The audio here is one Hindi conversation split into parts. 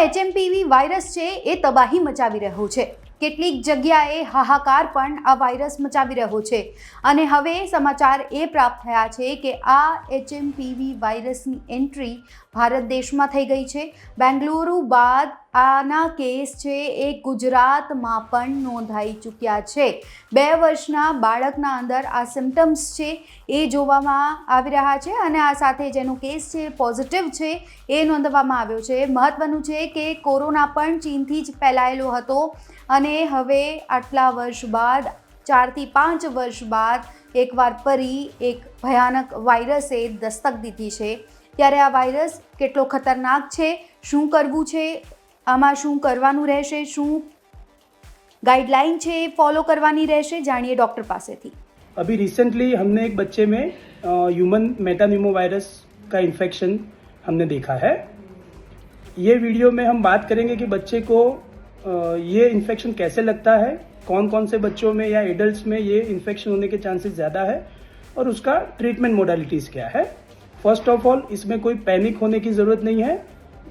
એચએમપીવી વાયરસ છે એ તબાહી મચાવી રહ્યો છે. કેટલીક જગ્યાએ હાહાકાર પણ આ વાયરસ મચાવી રહ્યો છે. અને હવે સમાચાર એ પ્રાપ્ત થયા છે કે આ એચએમપીવી વાયરસની એન્ટ્રી ભારત દેશમાં થઈ ગઈ છે. બેંગલુરુ બાદ આના કેસ છે, એ ગુજરાતમાં પણ નોંધાઈ ચૂક્યા છે. બે વર્ષના બાળકના અંદર આ સિમ્ટમ્સ છે, એ જોવામાં આવી રહ્યા છે અને આ સાથે જેનો કેસ છે પોઝિટિવ છે, એ નોંધવામાં આવ્યો છે. મહત્વનું છે કે કોરોના પણ ચીનથી જ ફેલાયેલો હતો અને હવે આટલા વર્ષ બાદ, ચારથી પાંચ વર્ષ બાદ એકવાર ફરી એક ભયાનક વાયરસે દસ્તક દીધી છે. ત્યારે આ વાયરસ કેટલો ખતરનાક છે, શું કરવું છે આમાં શું કરવાનું રહેશે શું ગાઈડલાઈન છે એ ફોલો કરવાની રહેશે જાણીએ ડૉક્ટર પાસેથી अभी रिसेंटली हमने एक बच्चे में ह्यूमन मेटानिमो वायरस का इन्फेक्शन हमने देखा है ये वीडियो में हम बात करेंगे कि बच्चे को अ, ये इन्फेक्शन कैसे लगता है कौन कौन से बच्चों में या एडल्ट्स में ये इन्फेक्शन होने के चांसेस ज़्यादा है और उसका ट्रीटमेंट मोडालिटीज़ क्या है फर्स्ट ऑफ ऑल इसमें कोई पैनिक होने की ज़रूरत नहीं है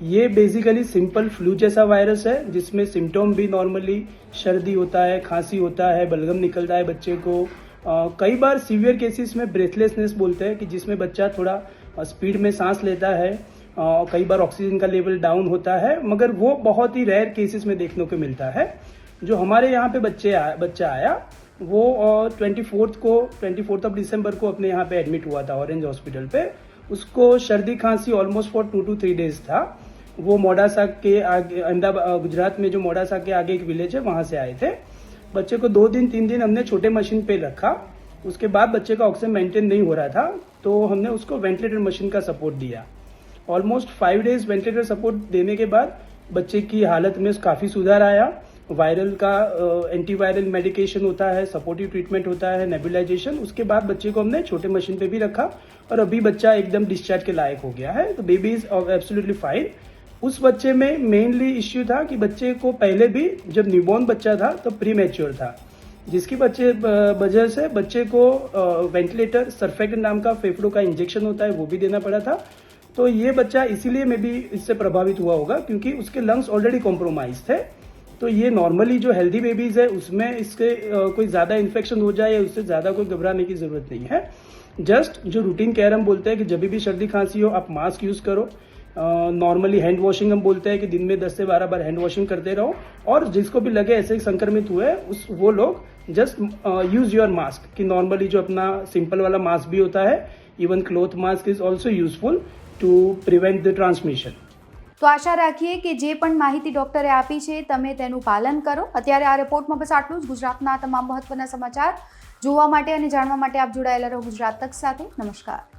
ये बेसिकली सिंपल फ्लू जैसा वायरस है जिसमें सिम्टोम भी नॉर्मली सर्दी होता है खांसी होता है बलगम निकलता है बच्चे को। अ, कई बार सीवियर केसेस में ब्रेथलेसनेस बोलते हैं कि जिसमें बच्चा थोड़ा स्पीड में सांस लेता है अ, कई बार ऑक्सीजन का लेवल डाउन होता है मगर वो बहुत ही रेयर केसेस में देखने को मिलता है। जो हमारे यहाँ पे बच्चे आ, बच्चा आया वो ट्वेंटी फोर्थ को ट्वेंटी फोर्थ ऑफ़ दिसंबर को अपने यहाँ पे एडमिट हुआ था ऑरेंज हॉस्पिटल पे। उसको सर्दी खांसी almost for two two three days था। वो मोडासा के आगे, अहमदाबाद गुजरात में जो मोडासा के आगे एक विलेज है, वहाँ से आए थे। बच्चे को दो दिन, तीन दिन हमने छोटे मशीन पे रखा। उसके बाद बच्चे का ऑक्सीजन मेंटेन नहीं हो रहा था तो हमने उसको वेंटिलेटर मशीन का सपोर्ट दिया। Almost five days ventilator support देने के बाद बच्चे की हालत में काफ़ी सुधार आया। वायरल का एंटीवायरल मेडिकेशन होता है सपोर्टिव ट्रीटमेंट होता है नेबुलाइजेशन उसके बाद बच्चे को हमने छोटे मशीन पे भी रखा और अभी बच्चा एकदम डिस्चार्ज के लायक हो गया है। तो बेबी इज़ एब्सोल्युटली फाइन उस बच्चे में मेनली इश्यू था कि बच्चे को पहले भी जब न्यूबॉर्न बच्चा था तो प्री मेच्योर था। जिसकी बच्चे वजह से बच्चे को वेंटिलेटर सरफेक्ट नाम का फेफड़ों का इंजेक्शन होता है, वो भी देना पड़ा था। तो ये बच्चा इसीलिए में भी इससे प्रभावित हुआ होगा, क्योंकि उसके लंग्स ऑलरेडी कॉम्प्रोमाइज थे। तो ये नॉर्मली जो हेल्दी बेबीज है, उसमें इसके कोई ज़्यादा इन्फेक्शन हो जाए या उससे ज़्यादा कोई घबराने की ज़रूरत नहीं है। जस्ट जो रूटीन केयर हम बोलते हैं कि जब भी सर्दी खांसी हो, आप मास्क यूज़ करो। नॉर्मली हैंड वॉशिंग हम बोलते हैं कि दिन में 10 से 12 बार हैंड वॉशिंग करते रहो और जिसको भी लगे ऐसे संक्रमित हुए उस वो लोग जस्ट यूज योर मास्क कि नॉर्मली जो अपना सिंपल वाला मास्क भी होता है even cloth mask is also useful to prevent the transmission તો આશા રાખીએ કે જે પણ માહિતી ડૉક્ટરે આપી છે તમે તેનું પાલન કરો અત્યારે આ રિપોર્ટમાં બસ આટલું જ ગુજરાતના તમામ મહત્વના સમાચાર જોવા માટે અને જાણવા માટે આપ જોડાયેલા રહો ગુજરાત તક સાથે નમસ્કાર